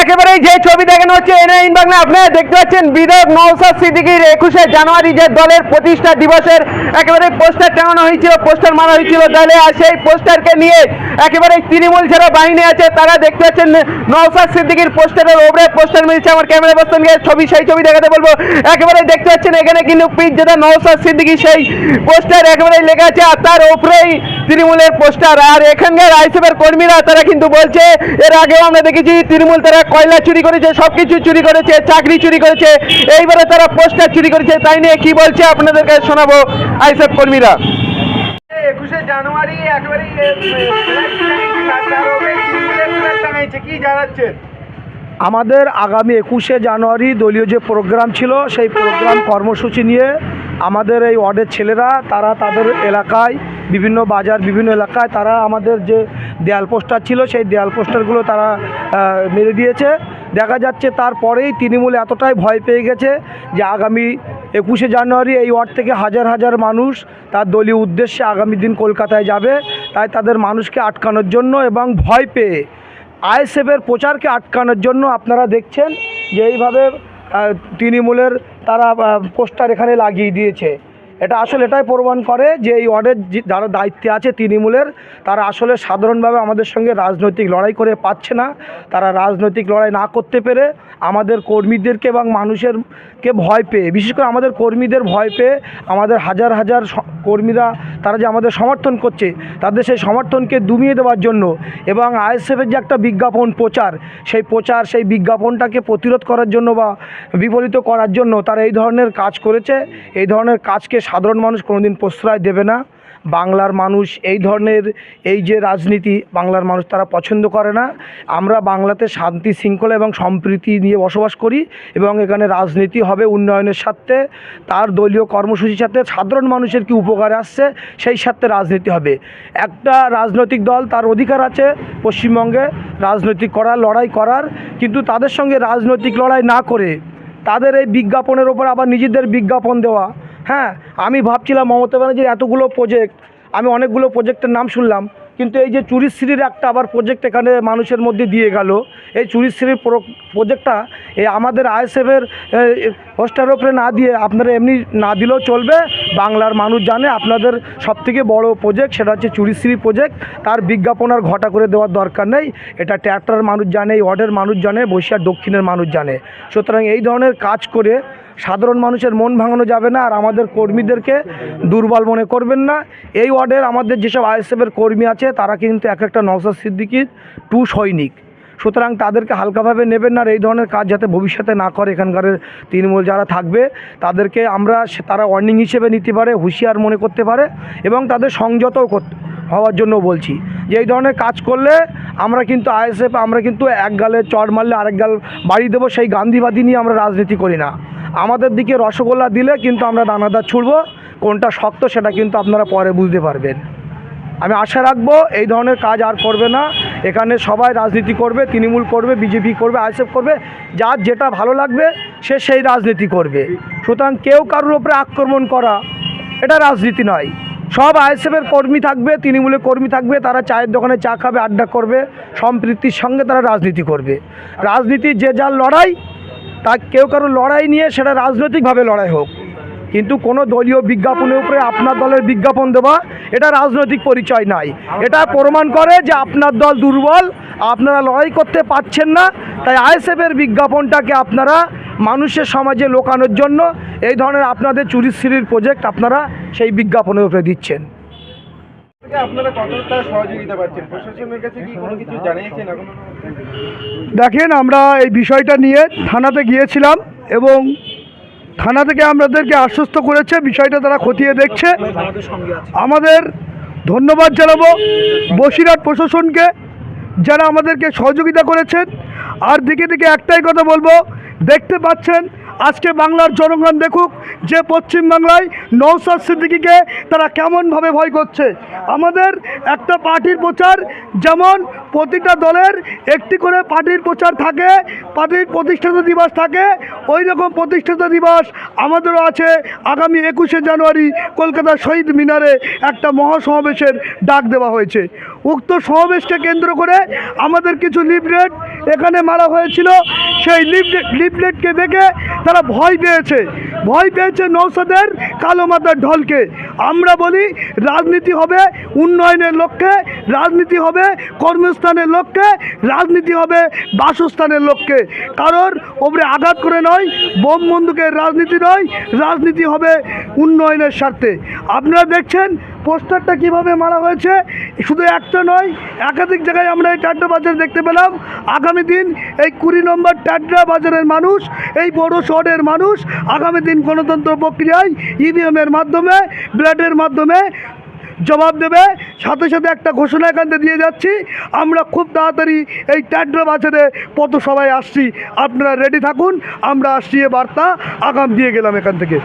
একেবারে যে ছবি দেখানো হচ্ছে এনআইন বাংলা, আপনারা দেখতে পাচ্ছেন বিধায়ক নৌসাদ সিদ্দিকির একুশে জানুয়ারি যে দলের প্রতিষ্ঠা দিবসের একেবারে পোস্টার টাঙানো হয়েছিল, পোস্টার মারা হয়েছিল দলে, আর সেই পোস্টারকে নিয়ে একেবারে তৃণমূল যারা বাহিনী আছে, তারা দেখতে পাচ্ছেন নৌসাদ সিদ্দিকির পোস্টারের ওপরে পোস্টার মিলছে, আমার ক্যামেরা গিয়ে ছবি, সেই ছবি দেখাতে বলব। একেবারে দেখতে পাচ্ছেন এখানে কিন্তু পিচ যেটা নৌসাদ সিদ্দিকি সেই পোস্টার একেবারে লেখা আছে, আর তার ওপরেই তৃণমূলের পোস্টার। আর এখানকার আইসিএফের কর্মীরা, তারা কিন্তু বলছে, এর আগেও আমরা দেখেছি তৃণমূল তারা কয়লা চুরি করেছে সব কিছু চুরি করেছে, চাকরি চুরি করেছে, এইবারে তারা পোস্টার চুরি করেছে, তাই নিয়ে কি বলছে আপনাদেরকে শোনাবো আইসিএফ কর্মীরা। জানুয়ারি একেবারে কি জানাচ্ছেন আমাদের আগামী একুশে জানুয়ারি দলীয় যে প্রোগ্রাম ছিল, সেই প্রোগ্রাম কর্মসূচি নিয়ে আমাদের এই ওয়ার্ডের ছেলেরা, তারা তাদের এলাকায়, বিভিন্ন বাজার, বিভিন্ন এলাকায় তারা আমাদের যে দেয়াল পোস্টার ছিল, সেই দেয়াল পোস্টারগুলো তারা মেরে দিয়েছে। দেখা যাচ্ছে তারপরেই তৃণমূল এতটাই ভয় পেয়ে গেছে যে আগামী একুশে জানুয়ারি এই ওয়ার্ড থেকে হাজার হাজার মানুষ তার দলীয় উদ্দেশ্যে আগামী দিন কলকাতায় যাবে। তাই তাদের মানুষকে আটকানোর জন্য এবং ভয় পেয়ে আইএসএফের প্রচারকে আটকানোর জন্য আপনারা দেখছেন যে এইভাবে তৃণমূলের তারা পোস্টার এখানে লাগিয়ে দিয়েছে। এটা আসলে এটাই প্রমাণ করে যে এই ওয়ার্ডের যারা দায়িত্বে আছে তৃণমূলের, তারা আসলে সাধারণভাবে আমাদের সঙ্গে রাজনৈতিক লড়াই করে পাচ্ছে না। তারা রাজনৈতিক লড়াই না করতে পেরে আমাদের কর্মীদেরকে এবং মানুষেরকে ভয় পেয়ে, বিশেষ করে আমাদের কর্মীদের ভয় পেয়ে আমাদের হাজার হাজার কর্মীরা তারা যে আমাদের সমর্থন করছে, তাদের সেই সমর্থনকে দুমিয়ে দেওয়ার জন্য এবং আইএসএফের যে একটা বিজ্ঞাপন প্রচার, সেই প্রচার, সেই বিজ্ঞাপনটাকে প্রতিরোধ করার জন্য বা বিপরীত করার জন্য তারা এই ধরনের কাজ করেছে। এই ধরনের কাজকে সাধারণ মানুষ কোনোদিন প্রশ্রয় দেবে না। বাংলার মানুষ এই ধরনের এই যে রাজনীতি বাংলার মানুষ তারা পছন্দ করে না। আমরা বাংলাতে শান্তি, শৃঙ্খলা এবং সম্প্রীতি নিয়ে বসবাস করি এবং এখানে রাজনীতি হবে উন্নয়নের স্বার্থে। তার দলীয় কর্মসূচির সাথে সাধারণ মানুষের কি উপকারে আসছে, সেই স্বার্থে রাজনীতি হবে। একটা রাজনৈতিক দল তার অধিকার আছে পশ্চিমবঙ্গে, রাজনৈতিক করার লড়াই করার, কিন্তু তাদের সঙ্গে রাজনৈতিক লড়াই না করে তাদের এই বিজ্ঞাপনের ওপর আবার নিজেদের বিজ্ঞাপন দেওয়া। হ্যাঁ আমি ভাবছিলাম মমতা ব্যানার্জির এতগুলো প্রজেক্ট আমি অনেকগুলো প্রজেক্টের নাম শুনলাম, কিন্তু এই যে চুরিশ্রীর একটা আবার প্রজেক্ট এখানে মানুষের মধ্যে দিয়ে গেল, এই চুরিশ্রীর প্রজেক্টটা এই আমাদের আইএসএফের হোস্টার ওপরে না দিয়ে আপনারা এমনি না দিলেও চলবে, বাংলার মানুষ জানে আপনাদের সবথেকে বড় প্রজেক্ট সেটা হচ্ছে চুরিশ্রী প্রজেক্ট তার বিজ্ঞাপন আর ঘটা করে দেওয়ার দরকার নেই, এটা ট্যাক্টর মানুষ জানে, এই ওয়ার্ডের মানুষ জানে, বসিয়ার দক্ষিণের মানুষ জানে, সুতরাং এই ধরনের কাজ করে সাধারণ মানুষের মন ভাঙানো যাবে না আর আমাদের কর্মীদেরকে দুর্বল মনে করবেন না। এই ওয়ার্ডের আমাদের যেসব আইএসএফের কর্মী আছে, তারা কিন্তু এক একটা নওসাদ সিদ্দিকির টু সৈনিক। সুতরাং তাদেরকে হালকাভাবে নেবেন না এই ধরনের কাজ যাতে ভবিষ্যতে না করে এখানকার তৃণমূল যারা থাকবে, তাদেরকে আমরা তারা ওয়ার্নিং হিসেবে নিতে পারে, হুঁশিয়ার মনে করতে পারে এবং তাদের করতে হওয়ার জন্য বলছি যে এই ধরনের কাজ করলে আমরা কিন্তু আইএসএফ, আমরা কিন্তু এক গালে চড় মারলে আরেক গাল বাড়ি দেবো, সেই গান্ধীবাদী নিয়ে আমরা রাজনীতি করি না। আমাদের দিকে রসগোল্লা দিলে কিন্তু আমরা দানাদার ছুড়বো। কোনটা শক্ত সেটা কিন্তু আপনারা পরে বুঝতে পারবেন। আমি আশা রাখব এই ধরনের কাজ আর করবে না। এখানে সবাই রাজনীতি করবে, তৃণমূল করবে, বিজেপি করবে, আইএসএফ করবে। যার যেটা ভালো লাগবে, সে সেই রাজনীতি করবে। সুতরাং কেউ কারোর ওপরে আক্রমণ করা, এটা রাজনীতি নয়। সব আইএসএফের কর্মী থাকবে, তৃণমূলের কর্মী থাকবে, তারা চায়ের দোকানে চা খাবে, আড্ডা করবে, সম্প্রীতির সঙ্গে তারা রাজনীতি করবে। রাজনীতির যে যার লড়াই তা কেউ কারও লড়াই নিয়ে সেটা রাজনৈতিকভাবে লড়াই হোক। কিন্তু কোনো দলীয় বিজ্ঞাপনের উপরে আপনার দলের বিজ্ঞাপন দেওয়া, এটা রাজনৈতিক পরিচয় নাই। এটা প্রমাণ করে যে আপনার দল দুর্বল, আপনারা লড়াই করতে পারছেন না, তাই আইএসএফের বিজ্ঞাপনটাকে আপনারা মানুষের সমাজে লোকানোর জন্য এই ধরনের আপনাদের চুরিশ্রীর প্রজেক্ট আপনারা সেই বিজ্ঞাপনের উপরে দিচ্ছেন। দেখেন, আমরা এই বিষয়টা নিয়ে থানাতে গিয়েছিলাম এবং থানা থেকে আমাদেরকে আশ্বস্ত করেছে, বিষয়টা তারা খতিয়ে দেখছে। আমাদের ধন্যবাদ জানাব বসিরহাট প্রশাসনকে যারা আমাদেরকে সহযোগিতা করেছেন। আর দিকে দিকে একটাই কথা বলব, দেখতে পাচ্ছেন আজকে বাংলার জনগণ দেখুক যে পশ্চিম বাংলায় নৌসাদ সিদ্দিকিকে তারা কেমনভাবে ভয় করছে। আমাদের একটা পার্টির প্রচার যেমন প্রতিটা দলের একটি করে পার্টির প্রচার থাকে, পার্টির প্রতিষ্ঠাতা দিবস থাকে ওই রকম প্রতিষ্ঠাতা দিবস আমাদেরও আছে আগামী একুশে জানুয়ারি কলকাতা শহীদ মিনারে একটা মহাসমাবেশের ডাক দেওয়া হয়েছে। উক্ত সমাবেশকে কেন্দ্র করে আমাদের কিছু লিফলেট এখানে মারা হয়েছিল। সেই লিফলেট লিফলেটকে দেখে তারা ভয় পেয়েছে। ভয় পেয়েছে নৌসাদের কালো মাথার ঢলকে। আমরা বলি, রাজনীতি হবে উন্নয়নের লক্ষ্যে, রাজনীতি হবে কর্মস্থানের লক্ষ্যে, রাজনীতি হবে বাসস্থানের লক্ষ্যে। কারোর ওপরে আঘাত করে নয়, বোম বন্দুকের রাজনীতি নয়, রাজনীতি হবে উন্নয়নের স্বার্থে। আপনারা দেখছেন পোস্টারটা কীভাবে মারা হয়েছে, শুধু একটা নয়, একাধিক জায়গায় আমরা এই টাড্ডা বাজার দেখতে পেলাম। আগামী দিন এই কুড়ি নম্বর টাড্ডা বাজারের মানুষ, এই বড় শহরের মানুষ, আগামী দিন গণতন্ত্র প্রক্রিয়ায় ইভিএমের মাধ্যমে ব্যালটের মাধ্যমে জবাব দেবে। সাথে সাথে একটা ঘোষণা এখান থেকে দিয়ে যাচ্ছি, আমরা খুব তাড়াতাড়ি এই ট্যাড্রা বাজারে পথসভায় আসছি। আপনারা রেডি থাকুন, আমরা আসছি এ বার্তা। আগাম দিয়ে গেলাম এখান থেকে।